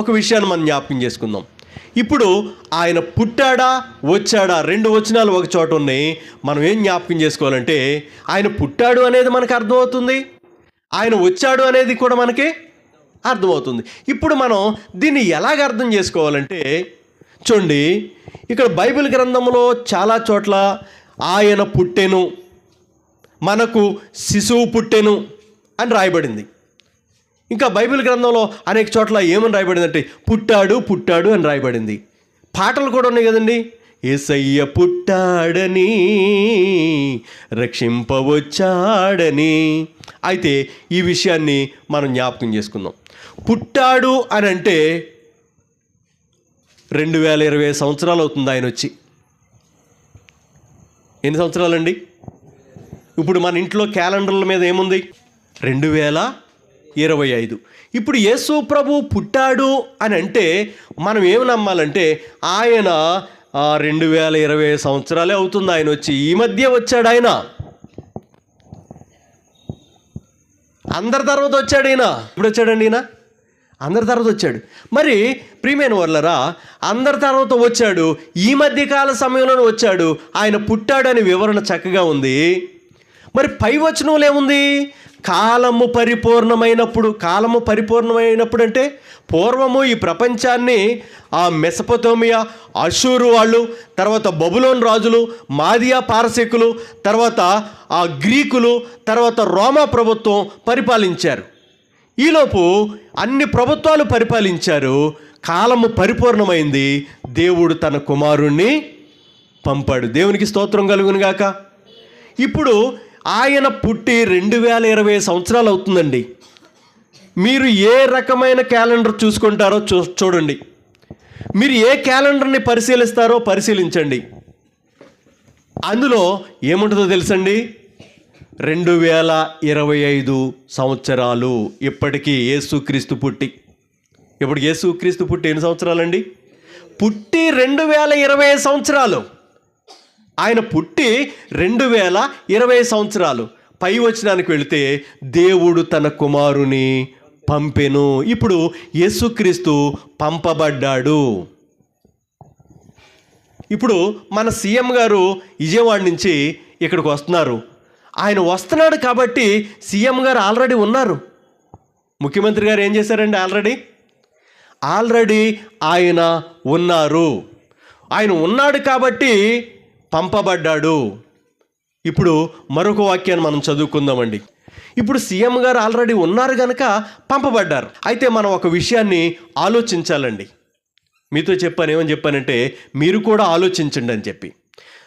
ఒక విషయాన్ని మనం జ్ఞాపకం చేసుకుందాం. ఇప్పుడు ఆయన పుట్టాడా వచ్చాడా రెండు వచనాలు ఒక చోట ఉన్నాయి. మనం ఏం జ్ఞాపకం చేసుకోవాలంటే ఆయన పుట్టాడు అనేది మనకు అర్థమవుతుంది. ఆయన వచ్చాడు అనేది కూడా మనకి అర్థమవుతుంది. ఇప్పుడు మనం దీన్ని ఎలాగ అర్థం చేసుకోవాలంటే చూడండి ఇక్కడ బైబిల్ గ్రంథంలో చాలా చోట్ల ఆయన పుట్టెను మనకు శిశువు పుట్టెను అని రాయబడింది. ఇంకా బైబిల్ గ్రంథంలో అనేక చోట్ల ఏమని రాయబడిందంటే పుట్టాడు పుట్టాడు అని రాయబడింది. పాటలు కూడా ఉన్నాయి కదండి. ఏసయ్య పుట్టాడని రక్షింపవచ్చాడని అయితే ఈ విషయాన్ని మనం జ్ఞాపకం చేసుకుందాం. పుట్టాడు అని అంటే రెండు వేల ఇరవై సంవత్సరాలు అవుతుంది ఆయన వచ్చి. ఎన్ని సంవత్సరాలండి? ఇప్పుడు మన ఇంట్లో క్యాలెండర్ల మీద ఏముంది? రెండు వేల ఇరవై ఐదు. ఇప్పుడు యేసు ప్రభు పుట్టాడు అని అంటే మనం ఏమి నమ్మాలంటే ఆయన రెండు వేల ఇరవై సంవత్సరాలే అవుతుంది. ఆయన వచ్చి ఈ మధ్య వచ్చాడు ఆయన. అందరి తర్వాత వచ్చాడు ఈయన. ఇప్పుడు వచ్చాడండి ఈయన? అందరి తర్వాత వచ్చాడు. మరి ప్రియమైన వర్లరా అందరి తర్వాత వచ్చాడు. ఈ మధ్యకాల సమయంలోనే వచ్చాడు. ఆయన పుట్టాడని వివరణ చక్కగా ఉంది. మరి పై వచనంలో ఏముంది? కాలము పరిపూర్ణమైనప్పుడు కాలము పరిపూర్ణమైనప్పుడు అంటే పూర్వము ఈ ప్రపంచాన్ని ఆ మెసపతోమియా అషూరు వాళ్ళు తర్వాత బబులోన్ రాజులు మాదియా పారసీకులు తర్వాత ఆ గ్రీకులు తర్వాత రోమా ప్రభుత్వం పరిపాలించారు. ఈలోపు అన్ని ప్రభుత్వాలు పరిపాలించారు. కాలము పరిపూర్ణమైంది. దేవుడు తన కుమారుణ్ణి పంపాడు. దేవునికి స్తోత్రం కలుగునుగాక. ఇప్పుడు ఆయన పుట్టి రెండు వేల ఇరవై సంవత్సరాలు అవుతుందండి. మీరు ఏ రకమైన క్యాలెండర్ చూసుకుంటారో చూ చూడండి. మీరు ఏ క్యాలెండర్ని పరిశీలిస్తారో పరిశీలించండి. అందులో ఏముంటుందో తెలుసండి? రెండు వేల ఇరవై ఐదు సంవత్సరాలు ఇప్పటికీ యేసుక్రీస్తు పుట్టి. ఇప్పుడు యేసుక్రీస్తు పుట్టి ఎన్ని సంవత్సరాలండి? పుట్టి రెండు వేల ఇరవై సంవత్సరాలు. ఆయన పుట్టి రెండు వేల ఇరవై సంవత్సరాలు. పై వచనానికి వెళితే దేవుడు తన కుమారుని పంపెను. ఇప్పుడు యేసుక్రీస్తు పంపబడ్డాడు. ఇప్పుడు మన సీఎం గారు విజయవాడ నుంచి ఇక్కడికి వస్తున్నారు. ఆయన వస్తున్నాడు కాబట్టి సీఎం గారు ఆల్రెడీ ఉన్నారు. ముఖ్యమంత్రి గారు ఏం చేశారండి ఆల్రెడీ? ఆల్రెడీ ఆయన ఉన్నారు. ఆయన ఉన్నాడు కాబట్టి పంపబడ్డాడు. ఇప్పుడు మరొక వాక్యాన్ని మనం చదువుకుందామండి. ఇప్పుడు సీఎం గారు ఆల్రెడీ ఉన్నారు కనుక పంపబడ్డారు. అయితే మనం ఒక విషయాన్ని ఆలోచించాలండి. మీతో చెప్పాను ఏమని చెప్పానంటే మీరు కూడా ఆలోచించండి అని చెప్పి.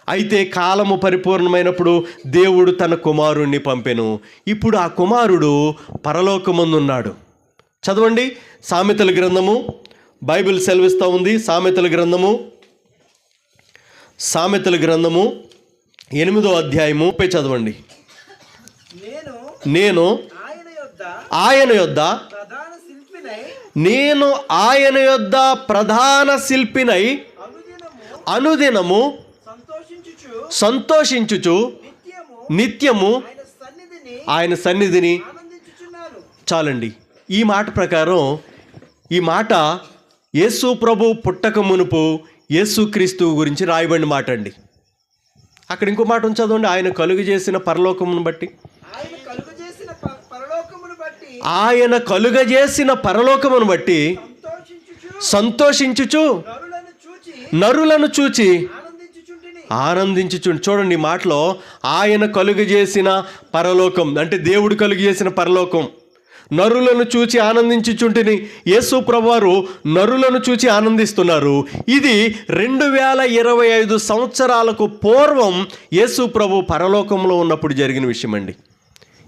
అయితే కాలము పరిపూర్ణమైనప్పుడు దేవుడు తన కుమారుణ్ణి పంపెను. ఇప్పుడు ఆ కుమారుడు పరలోకమందున్నాడు చదవండి. సామెతల గ్రంథము. బైబిల్ సెలవిస్తూ ఉంది. సామెతల గ్రంథము. సామెతల గ్రంథము ఎనిమిదో అధ్యాయము. పై చదవండి. నేను ఆయన యొద్ద శిల్పినై నేను ఆయన యొద్ద ప్రధాన శిల్పినై అనుదినము సంతోషించుచు నిత్యము ఆయన సన్నిధిని చాలండి. ఈ మాట ప్రకారం ఈ మాట యేసు ప్రభు పుట్టక మునుపు యేసుక్రీస్తు గురించి రాయబడిన మాట అండి అక్కడ ఇంకో మాట ఉంది చదవండి. ఆయన కలుగు చేసిన పరలోకమును బట్టి. ఆయన కలుగజేసిన పరలోకమును బట్టి. ఆయన కలుగజేసిన పరలోకమును బట్టి సంతోషించుచు నరులను చూచి నరులను చూచి ఆనందించుచుంటిని. ఆనందించుచు చూడండి ఈ మాటలో ఆయన కలుగజేసిన పరలోకం అంటే దేవుడు కలుగజేసిన పరలోకం. నరులను చూచి ఆనందించుచుంటిని. యేసు ప్రభువారు నరులను చూచి ఆనందిస్తున్నారు. ఇది రెండు వేల ఇరవై ఐదు సంవత్సరాలకు పూర్వం యేసు ప్రభు పరలోకంలో ఉన్నప్పుడు జరిగిన విషయం అండి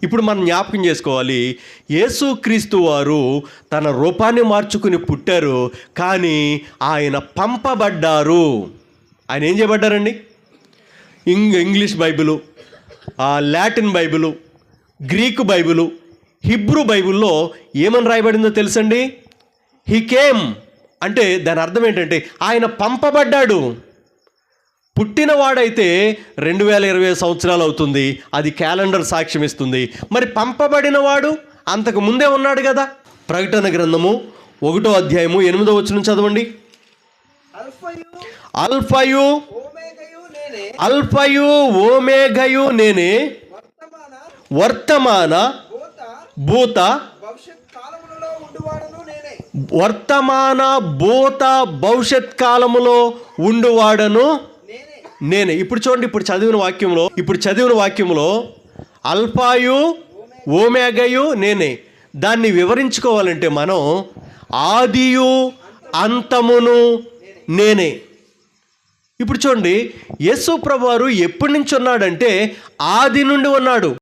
ఇప్పుడు మనం జ్ఞాపకం చేసుకోవాలి. యేసుక్రీస్తు వారు తన రూపాన్ని మార్చుకుని పుట్టారు. కానీ ఆయన పంపబడ్డారు. ఆయన ఏం చేయబడ్డారండి? ఇంగ్ English Bible Latin Bible Greek Bible Hebrew బైబిల్లో ఏమని రాయబడిందో తెలుసండి? హీ కేమ్ అంటే దాని అర్థం ఏంటంటే ఆయన పంపబడ్డాడు. పుట్టినవాడైతే రెండు వేల ఇరవై సంవత్సరాలు అవుతుంది. అది క్యాలెండర్ సాక్ష్యం ఇస్తుంది. మరి పంపబడినవాడు అంతకు ముందే ఉన్నాడు కదా? ప్రకటన గ్రంథము ఒకటో అధ్యాయము ఎనిమిదో వచ్చిన చదవండి. అల్ఫయు అల్ఫయు ఓమేగయు నేనే ఓమేఘయు నేనే. వర్తమాన భూత వర్తమాన భూత భవిష్యత్ కాలములో ఉండువాడను నేనే. నేనే. ఇప్పుడు చూడండి ఇప్పుడు చదివిన వాక్యంలో ఇప్పుడు చదివిన వాక్యంలో అల్ఫాయు ఓమేగయు నేనే. దాన్ని వివరించుకోవాలంటే మనం ఆదియు అంతమును నేనే. ఇప్పుడు చూడండి యేసు ప్రభువారు ఎప్పటి నుంచి ఉన్నాడంటే ఆది నుండి ఉన్నాడు.